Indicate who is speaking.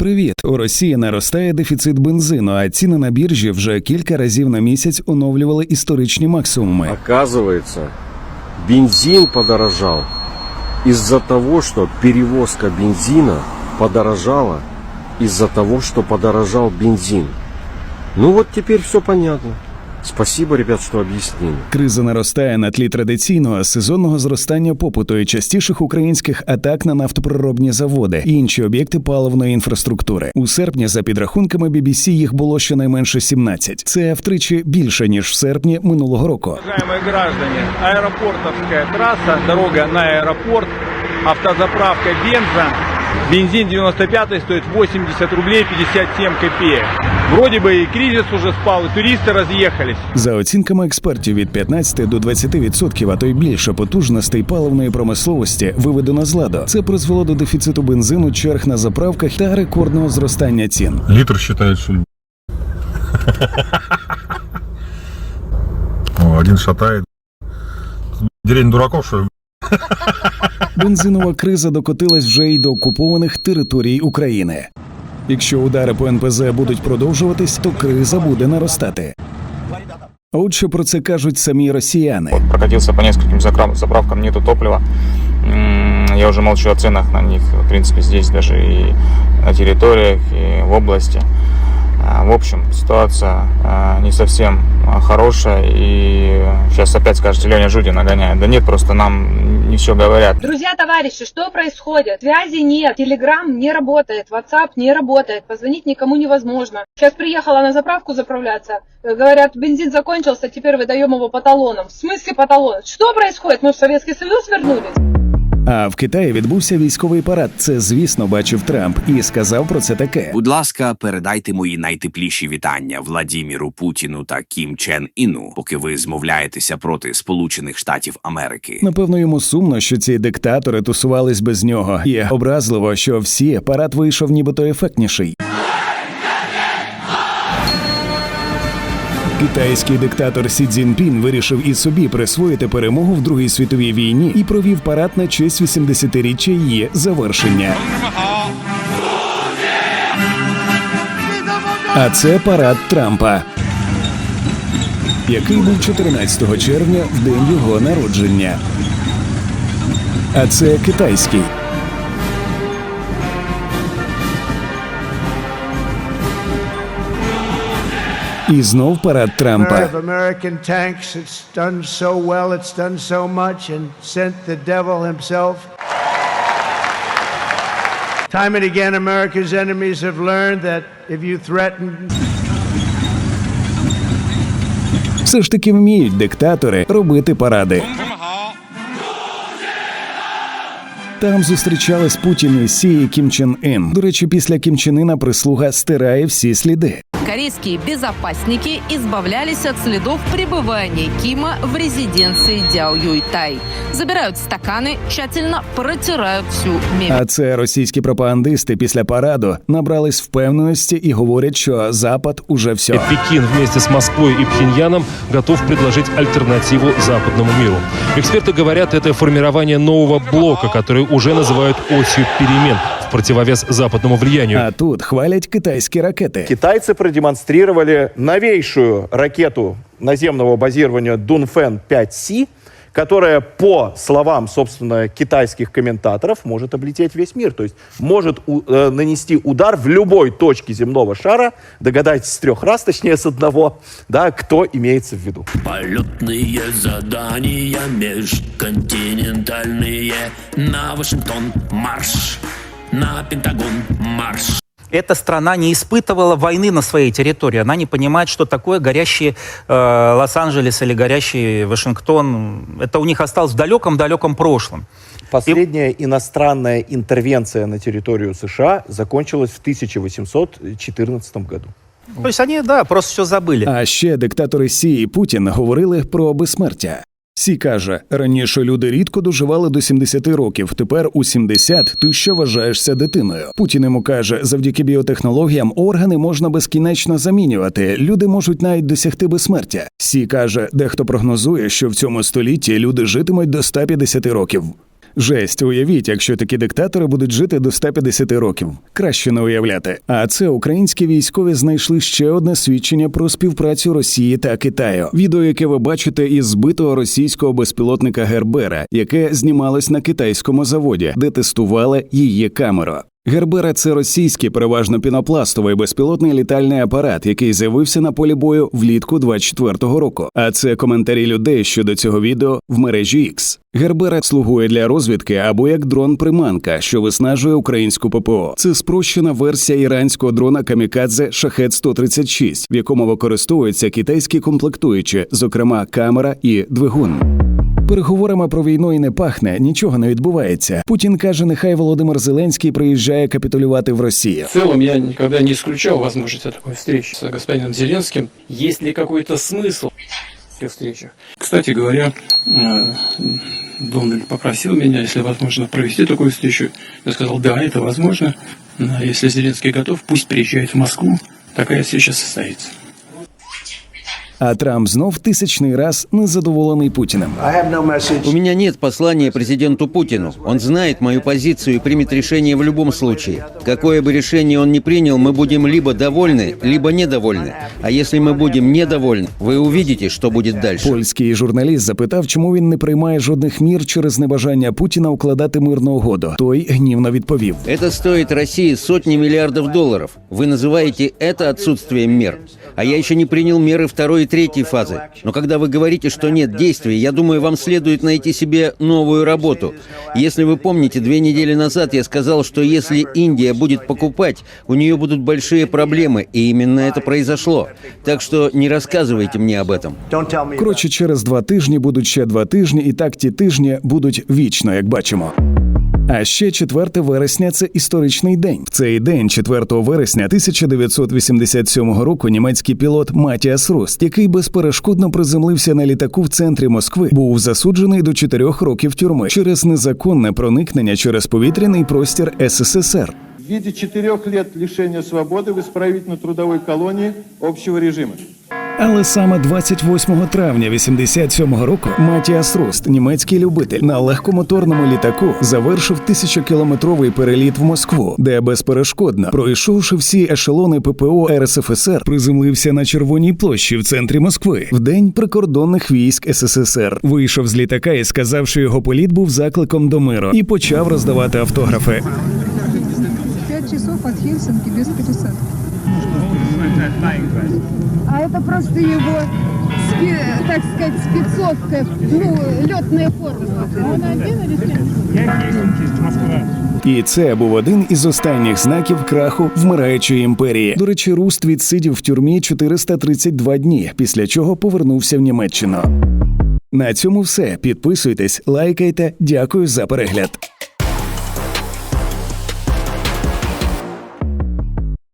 Speaker 1: Привіт! У Росії наростає дефіцит бензину, а ціни на біржі вже кілька разів на місяць оновлювали історичні максимуми.
Speaker 2: Оказывается, бензин подорожав из-за того, что перевозка бензина подорожала из-за того, что подорожал бензин. Ну вот теперь все понятно. Спасибо, ребят, что объяснили.
Speaker 1: Криза наростає на тлі традиційного сезонного зростання попиту і частіших українських атак на нафтопроробні заводи і інші об'єкти паливної інфраструктури. У серпні, за підрахунками BBC, їх було щонайменше 17. Це втричі більше ніж в серпні минулого року.
Speaker 3: Уважаемые граждане, аэропортовская трасса, дорога на аэропорт, автозаправка бенза. Бензин 95 стоит 80 рублей 57 копеек. Вроде бы и кризис уже спал, и туристы разъехались.
Speaker 1: За оцінками експертів, від 15 до 20%, а то й більше потужностей паливної промисловості виведено з ладу. Це призвело до дефіциту бензину, черг на заправках та рекордного зростання цін.
Speaker 4: Литр считает, что ли? О, один шатает. Дерень дураков, что ли?
Speaker 1: Бензинова криза докотилась вже й до окупованих територій України. Якщо удари по НПЗ будуть продовжуватись, то криза буде наростати. От що про це кажуть самі росіяни.
Speaker 5: прокатился по нескольким заправкам, нету топлива. Я уже молчу о ценах на них, в принципе, здесь даже и на территориях, и в области. А, В общем, ситуация не совсем а, хорошая, и сейчас опять скажете, Леня Жудин нагоняет. Да нет, просто нам не все говорят.
Speaker 6: Друзья, товарищи, что происходит? Связи нет, Телеграм не работает, WhatsApp не работает, позвонить никому невозможно. Сейчас приехала на заправку заправляться, э, говорят, бензин закончился, теперь выдаем его по талонам. В смысле по талонам? Что происходит? Мы в Советский Союз вернулись?
Speaker 1: А в Китаї відбувся військовий парад. Це, звісно, бачив Трамп і сказав про це таке.
Speaker 7: Будь ласка, передайте мої найтепліші вітання Владіміру Путіну та Кім Чен Іну, поки ви змовляєтеся проти Сполучених Штатів Америки.
Speaker 1: Напевно, йому сумно, що ці диктатори тусувались без нього. І образливо, що всі парад вийшов нібито ефектніший. Китайський диктатор Сі Цзіньпін вирішив і собі присвоїти перемогу в Другій світовій війні і провів парад на честь 80-річчя її завершення. А це парад Трампа, який був 14 червня в день його народження. А це китайський.
Speaker 8: Sent the devil himself. Time and again, America's enemies have learned that if you threaten
Speaker 1: Все ж таки вміють диктатори робити паради. Там зустрічались Путін і Сі і Кім Чен Ін. До речі, після Кім Чен Іна прислуга стирає всі сліди.
Speaker 9: Корейские безопасники избавлялись от следов пребывания Кима в резиденции Дяо Юйтай. Забирают стаканы, тщательно протирают всю мебель.
Speaker 1: А це російські пропагандисти після параду набрались впевненості і говорять, що Запад уже все.
Speaker 10: Пекин вместе с Москвой и Пхеньяном готов предложить альтернативу западному миру. Эксперты говорят, это формирование нового блока, который уже называют осью перемен в противовес западному влиянию.
Speaker 1: А тут хвалять китайські ракети.
Speaker 11: Китайцы продемонстрировали новейшую ракету наземного базирования Дунфен 5С, которая, по словам, собственно, китайских комментаторов, может облететь весь мир. То есть может у- э, нанести удар в любой точке земного шара. Догадайтесь с трех раз, точнее с одного, да, кто имеется в виду.
Speaker 12: Полетные задания межконтинентальные На Вашингтон марш, на Пентагон марш
Speaker 13: Эта страна не испытывала войны на своей территории. Она не понимает, что такое горящий э, Лос-Анджелес или горящий Вашингтон. Это у них осталось в далеком-далеком прошлом.
Speaker 11: Последняя иностранная интервенция на территорию США закончилась в 1814 году.
Speaker 13: То есть они, да, просто все забыли.
Speaker 1: А ще диктатори Сі і Путін говорили про безсмертя. Сі каже, раніше люди рідко доживали до 70 років. Тепер у 70 ти ще вважаєшся дитиною. Путін йому каже, завдяки біотехнологіям органи можна безкінечно замінювати. Люди можуть навіть досягти безсмертя. Сі каже, дехто прогнозує, що в цьому столітті люди житимуть до 150 років. Жесть, уявіть, якщо такі диктатори будуть жити до 150 років. Краще не уявляти. А це українські військові знайшли ще одне свідчення про співпрацю Росії та Китаю. Відео, яке ви бачите із збитого російського безпілотника Гербера, яке знімалось на китайському заводі, де тестували її камеру. Гербера це російський, переважно пінопластовий безпілотний літальний апарат, який з'явився на полі бою влітку 24-го року. А це коментарі людей щодо цього відео в мережі X. Гербера слугує для розвідки або як дрон-приманка, що виснажує українську ППО. Це спрощена версія іранського дрона Камікадзе Шахет 136 в якому використовуються китайські комплектуючі, зокрема камера і двигун. Переговорами про війну і не пахне, нічого не відбувається. Путін каже, нехай Володимир Зеленський приїжджає капітулювати в Росію.
Speaker 14: В целом я никогда не исключал возможности такой встречи с господином Зеленским. Есть ли какой-то смысл в этих встречах? Кстати говоря, э, Дональд попросил меня, если возможно, провести такую встречу. Я сказал, да, это возможно. Но Если Зеленский готов, пусть приезжает в Москву. Такая встреча состоится.
Speaker 1: А Трамп знов тисячний раз незадоволений Путіним.
Speaker 8: I have no message.
Speaker 15: У меня нет послания президенту Путину. Он знает мою позицию и примет решение в любом случае. Какое бы решение он ни принял, мы будем либо довольны, либо недовольны. А если мы будем недовольны, вы увидите, что будет дальше.
Speaker 1: Польський журналіст запитав, чому він не приймає жодних мір через небажання Путіна укладати мирну угоду. Той гнівно відповів:
Speaker 15: Это стоит России сотни миллиардов долларов. Вы называете это отсутствием мер. А я еще не принял меры второй и третьей фазы. Но когда вы говорите, что нет действий, я думаю, вам следует найти себе новую работу. Если вы помните, две недели назад я сказал, что если Индия будет покупать, у нее будут большие проблемы, и именно это произошло. Так что не рассказывайте мне об этом.
Speaker 8: Don't tell me.
Speaker 1: коротше, через два тижні будуть ще два тижні, і так ті тижні будуть вічно, як бачимо. А ще 4 вересня це історичний день. В цей день, 4 вересня 1987 року, німецький пілот Матіас Руст, який безперешкодно приземлився на літаку в центрі Москви, був засуджений до 4 років тюрми через незаконне проникнення через повітряний простір СССР.
Speaker 16: в виде четырех лет лишения свободы в исправительно-трудовой колонии общего режима.
Speaker 1: Але саме 28 травня 87-го року Матіас Руст, німецький любитель, на легкомоторному літаку завершив тисячокілометровий переліт в Москву, де безперешкодно, пройшовши всі ешелони ППО РСФСР, приземлився на Червоній площі в центрі Москви в день прикордонних військ СССР. Вийшов з літака і сказав, що його політ був закликом до миру, і почав роздавати автографи.
Speaker 6: Пять часов от Хельсинки без пересадки. А это просто его, так сказать, спецовка, ну, летная форма. Он один или с кем?
Speaker 1: І це був один із останніх знаків краху вмираючої імперії. До речі, Руст відсидів в тюрмі 432 дні, після чого повернувся в Німеччину. На цьому все. Підписуйтесь, лайкайте. Дякую за перегляд.